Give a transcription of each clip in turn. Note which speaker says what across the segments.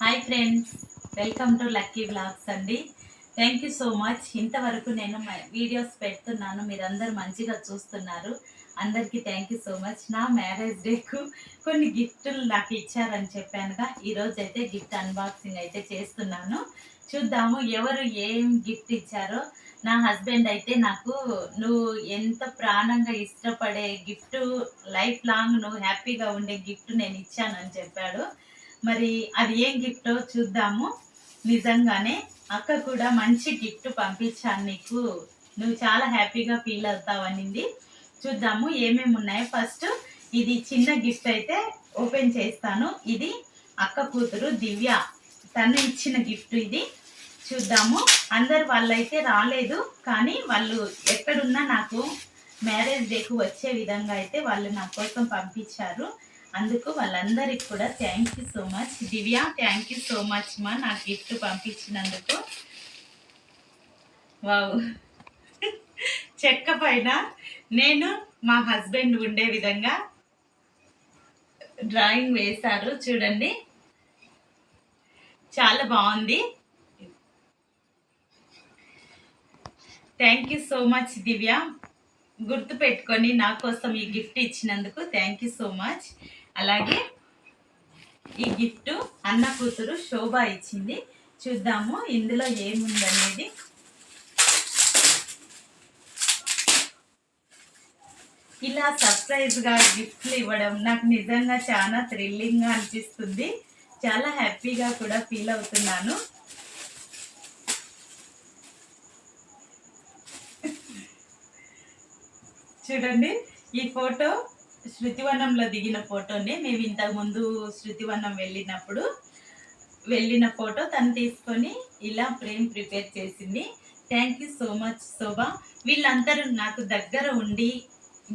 Speaker 1: Hi friends welcome to lucky blogs అండి. Thank you so much ఇంతవరకు నేను videos పెడుతున్నాను. మీరందరూ మంచిగా చూస్తున్నారు. అందరికీ థ్యాంక్ యూ సో మచ్ నా మ్యారేజ్ డేకు కొన్ని గిఫ్టులు నాకు ఇచ్చారని చెప్పానుగా ఈరోజు అయితే గిఫ్ట్ అన్బాక్సింగ్ అయితే చేస్తున్నాను. చూద్దాము ఎవరు ఏం గిఫ్ట్ ఇచ్చారో. నా హస్బెండ్ అయితే నాకు నువ్వు ఎంత ప్రాణంగా ఇష్టపడే గిఫ్ట్ లైఫ్ లాంగ్ నువ్వు హ్యాపీగా ఉండే గిఫ్ట్ నేను ఇచ్చానని చెప్పాడు. మరి అది ఏం గిఫ్టో చూద్దాము. నిజంగానే అక్క కూడా మంచి గిఫ్ట్ పంపించాను నీకు. నువ్వు చాలా హ్యాపీగా ఫీల్ అవుతావనింది చూద్దాము ఏమేమి ఉన్నాయో. ఫస్ట్ ఇది చిన్న గిఫ్ట్ అయితే ఓపెన్ చేస్తాను. ఇది అక్క కూతురు దివ్య తను ఇచ్చిన గిఫ్ట్ ఇది. చూద్దాము. అందరు వాళ్ళైతే రాలేదు కానీ వాళ్ళు ఎక్కడున్నా నాకు మ్యారేజ్ డేకు వచ్చే విధంగా అయితే వాళ్ళు నా కోసం పంపించారు. అందుకు వాళ్ళందరికి కూడా thank you so much Divya thank you so much మా. నాకు గిఫ్ట్ పంపించినందుకు. వావ్ చెక్క పైన నేను మా హస్బెండ్ ఉండే విధంగా డ్రాయింగ్ వేశారు. చూడండి. చాలా బాగుంది. Thank you so much Divya. గుర్తు పెట్టుకొని నా కోసం ఈ గిఫ్ట్ ఇచ్చినందుకు థ్యాంక్ యూ సో మచ్ అలాగే ఈ గిఫ్ట్ అన్న కూతురు శోభ ఇచ్చింది. చూద్దాము ఇందులో ఏముందనేది. ఇలా సర్ప్రైజ్గా గిఫ్ట్లు ఇవ్వడం నాకు నిజంగా చాలా థ్రిల్లింగ్గా అనిపిస్తుంది. చాలా హ్యాపీగా కూడా ఫీల్ అవుతున్నాను. చూడండి ఈ ఫోటో శృతివనంలో దిగిన ఫోటోని మేము ఇంతకు ముందు శృతివనం వెళ్ళినప్పుడు వెళ్ళిన ఫోటో తను తీసుకొని ఇలా ఫ్రేమ్ ప్రిపేర్ చేసింది. Thank you so much Shobha. వీళ్ళందరూ నాకు దగ్గర ఉండి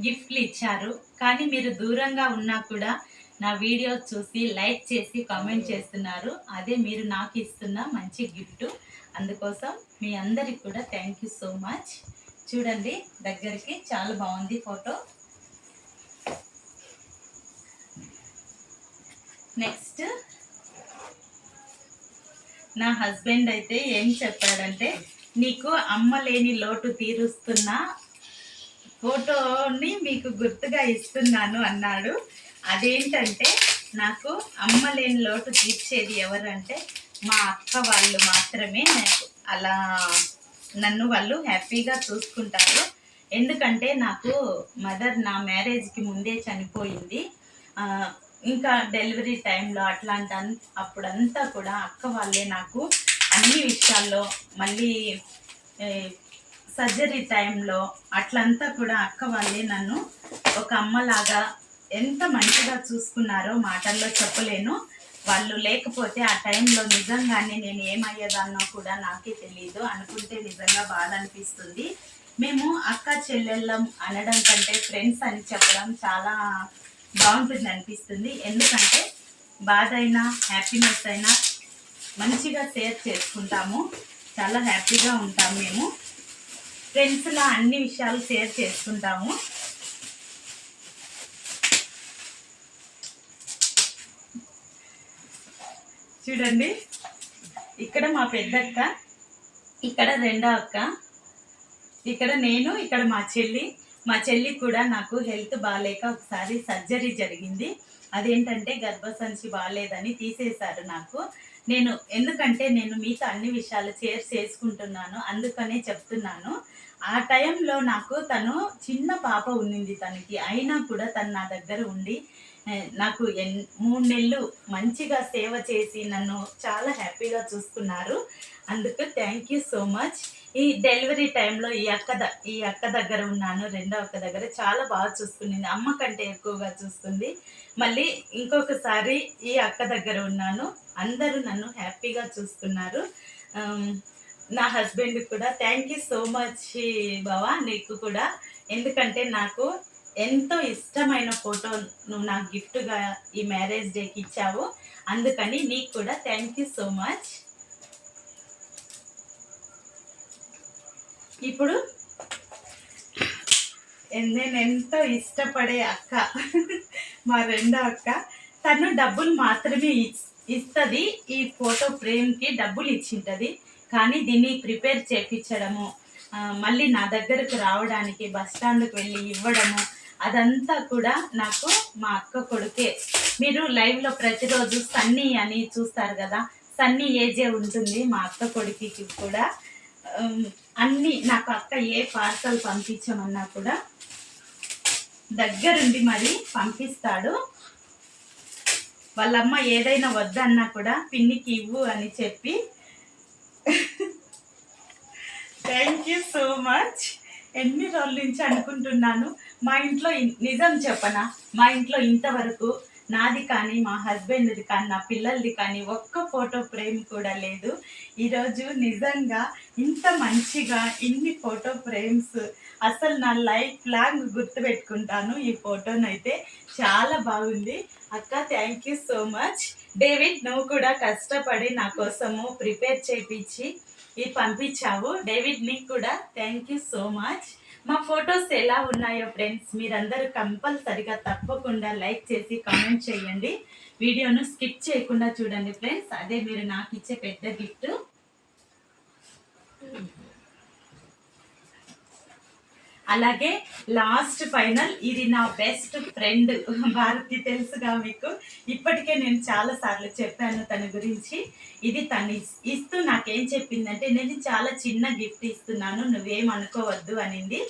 Speaker 1: గిఫ్ట్లు ఇచ్చారు. కానీ మీరు దూరంగా ఉన్నా కూడా నా వీడియో చూసి లైక్ చేసి కామెంట్ చేస్తున్నారు. అదే మీరు నాకు ఇస్తున్న మంచి గిఫ్ట్. అందుకోసం మీ అందరికి కూడా థ్యాంక్ యూ సో మచ్ చూడండి దగ్గరికి చాలా బాగుంది ఫోటో. నెక్స్ట్ నా హస్బెండ్ అయితే ఏం చెప్పాడంటే నీకు అమ్మ లేని లోటు తీరుస్తున్న ఫోటోని మీకు గుర్తుగా ఇస్తున్నాను అన్నాడు. అదేంటంటే నాకు అమ్మ లేని లోటు తీర్చేది ఎవరంటే మా అక్క వాళ్ళు మాత్రమే నాకు. అలా నన్ను వాళ్ళు హ్యాపీగా చూసుకుంటారు. ఎందుకంటే నాకు మదర్ నా మ్యారేజ్కి ముందే చనిపోయింది. ఇంకా డెలివరీ టైంలో అట్లాంటి అన్- అప్పుడంతా కూడా అక్క వాళ్ళే నాకు అన్ని విషయాల్లో మళ్ళీ సర్జరీ టైంలో అట్లంతా కూడా అక్క వాళ్ళే నన్ను ఒక అమ్మలాగా ఎంత మంచిగా చూసుకున్నారో మాటల్లో చెప్పలేను. వాళ్ళు లేకపోతే ఆ టైంలో నిజంగానే నేను ఏమయ్యేదాన్నో కూడా నాకే తెలియదు అనుకుంటే నిజంగా బాధ అనిపిస్తుంది. మేము అక్క చెల్లెళ్ళం అనడం కంటే ఫ్రెండ్స్ అని చెప్పడం చాలా బాగుంటుంది అనిపిస్తుంది. ఎందుకంటే బాధ అయినా హ్యాపీనెస్ అయినా మంచిగా షేర్ చేసుకుంటాము. చాలా హ్యాపీగా ఉంటాము మేము. ఫ్రెండ్స్లో అన్ని విషయాలు షేర్ చేసుకుంటాము. చూడండి. ఇక్కడ మా పెద్దక్క ఇక్కడ రెండో అక్క ఇక్కడ నేను ఇక్కడ మా చెల్లి మా చెల్లి కూడా నాకు హెల్త్ బాగాలేక ఒకసారి సర్జరీ జరిగింది. అదేంటంటే గర్భసంచి బాగాలేదని తీసేశారు నాకు. నేను ఎందుకంటే నేను మీతో అన్ని విషయాలు షేర్ చేసుకుంటున్నాను అందుకనే చెప్తున్నాను. ఆ టైంలో నాకు తను చిన్న పాప ఉండింది తనకి. అయినా కూడా తను నా దగ్గర ఉండి నాకు ఎన్ మూడు నెలలు మంచిగా సేవ చేసి నన్ను చాలా హ్యాపీగా చూసుకున్నారు. అందుకు థ్యాంక్ యూ సో మచ్ ఈ డెలివరీ టైంలో ఈ అక్క ద ఈ అక్క దగ్గర ఉన్నాను రెండో అక్క దగ్గర చాలా బాగా చూసుకునింది అమ్మ కంటే ఎక్కువగా చూసుకుంది మళ్ళీ ఇంకొకసారి ఈ అక్క దగ్గర ఉన్నాను అందరూ నన్ను హ్యాపీగా చూసుకున్నారు. నా హస్బెండ్ కూడా థ్యాంక్ యూ సో మచ్ బావా నీకు కూడా. ఎందుకంటే నాకు ఎంతో ఇష్టమైన ఫోటో నువ్వు నాకు గిఫ్ట్గా ఈ మ్యారేజ్ డేకి ఇచ్చావు. అందుకని నీకు కూడా థ్యాంక్ యూ సో మచ్ ఇప్పుడు నేను ఎంతో ఇష్టపడే అక్క మా రెండో అక్క తను డబ్బులు మాత్రమే ఇస్తుంది ఈ ఫోటో ఫ్రేమ్కి డబ్బులు ఇచ్చింటది. కానీ దీన్ని ప్రిపేర్ చేపించడము మళ్ళీ నా దగ్గరకు రావడానికి బస్ స్టాండ్కి వెళ్ళి ఇవ్వడము అదంతా కూడా నాకు మా అక్క కొడుకే. మీరు లైవ్లో ప్రతిరోజు సన్నీ అని చూస్తారు కదా సన్నీ ఏజే ఉంటుంది మా అక్క కొడుకుకి కూడా. అన్నీ అన్ని నాకు అక్క ఏ పార్సల్ పంపించమన్నా కూడా దగ్గరుండి మరి పంపిస్తాడు. వాళ్ళమ్మ ఏదైనా వద్దన్నా కూడా పిన్నికి ఇవ్వు అని చెప్పి. థ్యాంక్ యూ సో మచ్ ఎన్ని రోజుల నుంచి అనుకుంటున్నాను? మా ఇంట్లో నిజం చెప్పనా? మా ఇంట్లో ఇంతవరకు నాది కానీ మా హస్బెండ్ది కానీ నా పిల్లలది కానీ ఒక్క ఫోటో ఫ్రేమ్ కూడా లేదు. ఈరోజు నిజంగా ఇంత మంచిగా ఇన్ని ఫోటో ఫ్రేమ్స్ అసలు నా లైఫ్ లాంగ్ గుర్తుపెట్టుకుంటాను. ఈ ఫోటోనైతే చాలా బాగుంది. అక్క thank you so much David నువ్వు కూడా కష్టపడి నా కోసము ప్రిపేర్ చేయించి ఇది పంపించావు. డేవిడ్ నీకు కూడా థ్యాంక్ యూ సో మచ్ మా ఫొటోస్ ఎలా ఉన్నాయో ఫ్రెండ్స్ మీరందరూ కంపల్సరిగా తప్పకుండా లైక్ చేసి కామెంట్ చేయండి. వీడియోను స్కిప్ చేయకుండా చూడండి ఫ్రెండ్స్. అదే మీరు నాకు ఇచ్చే పెద్ద గిఫ్ట్. అలాగే లాస్ట్ ఫైనల్ ఇది నా బెస్ట్ ఫ్రెండ్ భారతి తెలుసుగా మీకు. ఇప్పటికే నేను చాలా సార్లు చెప్పాను తన గురించి. ఇది తను ఇస్తూ నాకేం చెప్పిందంటే నేను చాలా చిన్న గిఫ్ట్ ఇస్తున్నాను నువ్వేం అనుకోవద్దు అనింది.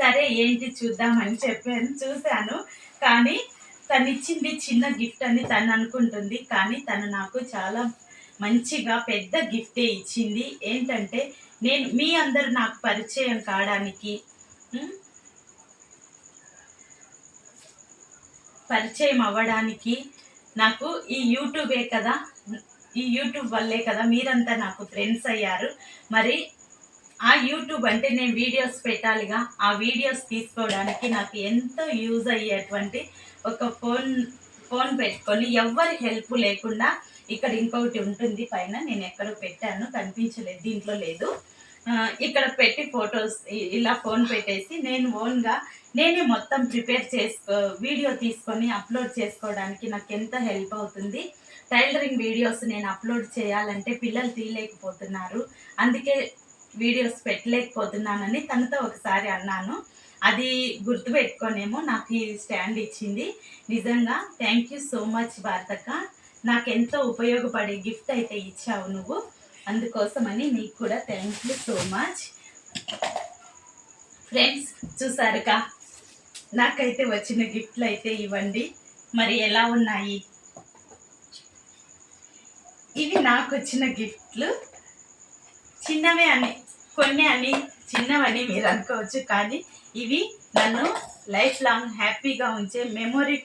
Speaker 1: సరే ఏంటి చూద్దామని చెప్పాను చూశాను. కానీ తను ఇచ్చింది చిన్న గిఫ్ట్ అని తను అనుకుంటుంది. కానీ తను నాకు చాలా మంచిగా పెద్ద గిఫ్టే ఇచ్చింది. ఏంటంటే నేను మీ అందరు నాకు పరిచయం కావడానికి పరిచయం అవ్వడానికి నాకు ఈ యూట్యూబే కదా. ఈ యూట్యూబ్ వల్లే కదా మీరంతా నాకు ఫ్రెండ్స్ అయ్యారు. మరి ఆ యూట్యూబ్ అంటే నేను వీడియోస్ పెట్టాలిగా. ఆ వీడియోస్ తీసుకోవడానికి నాకు ఎంతో యూజ్ అయ్యేటువంటి ఒక ఫోన్ ఫోన్ పెట్టుకొని ఎవరి హెల్ప్ లేకుండా ఇక్కడ ఇంకొకటి ఉంటుంది. పైన నేను ఎక్కడో పెట్టాను. కనిపించలేదు. దీంట్లో లేదు. ఇక్కడ పెట్టి ఫొటోస్ ఇలా ఫోన్ పెట్టేసి నేను ఓన్గా నేనే మొత్తం ప్రిపేర్ చేసుకో వీడియో తీసుకొని అప్లోడ్ చేసుకోవడానికి నాకు ఎంత హెల్ప్ అవుతుంది. టైలరింగ్ వీడియోస్ నేను అప్లోడ్ చేయాలంటే పిల్లలు తీయలేకపోతున్నారు. అందుకే వీడియోస్ పెట్టలేకపోతున్నానని తనతో ఒకసారి అన్నాను. అది గుర్తుపెట్టుకొనేమో నాకు ఈ స్టాండ్ ఇచ్చింది. నిజంగా థ్యాంక్ యూ సో మచ్ భారతక్క. నాకు ఎంతో ఉపయోగపడే గిఫ్ట్ అయితే ఇచ్చావు నువ్వు. అందుకోసమని నీకు కూడా thank you so much friends చూసారుగా నాకైతే వచ్చిన గిఫ్ట్లు అయితే ఇవ్వండి. మరి ఎలా ఉన్నాయి? ఇవి నాకు వచ్చిన గిఫ్ట్లు చిన్నవే అని కొన్ని అని చిన్నవని మీరు అనుకోవచ్చు కానీ ఇవి నన్ను లైఫ్ లాంగ్ హ్యాపీగా ఉంచే మెమొరీ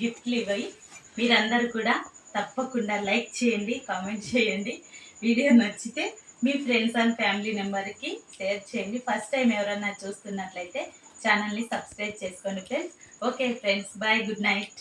Speaker 1: గిఫ్ట్లు ఇవి మీరందరూ కూడా తప్పకుండా లైక్ చేయండి కామెంట్ చేయండి. వీడియో నచ్చితే మీ ఫ్రెండ్స్ అండ్ ఫ్యామిలీ మెంబర్కి షేర్ చేయండి. ఫస్ట్ టైం ఎవరన్నా చూస్తున్నట్లయితే ఛానల్ని సబ్స్క్రైబ్ చేసుకోండి friends. Okay friends bye good night.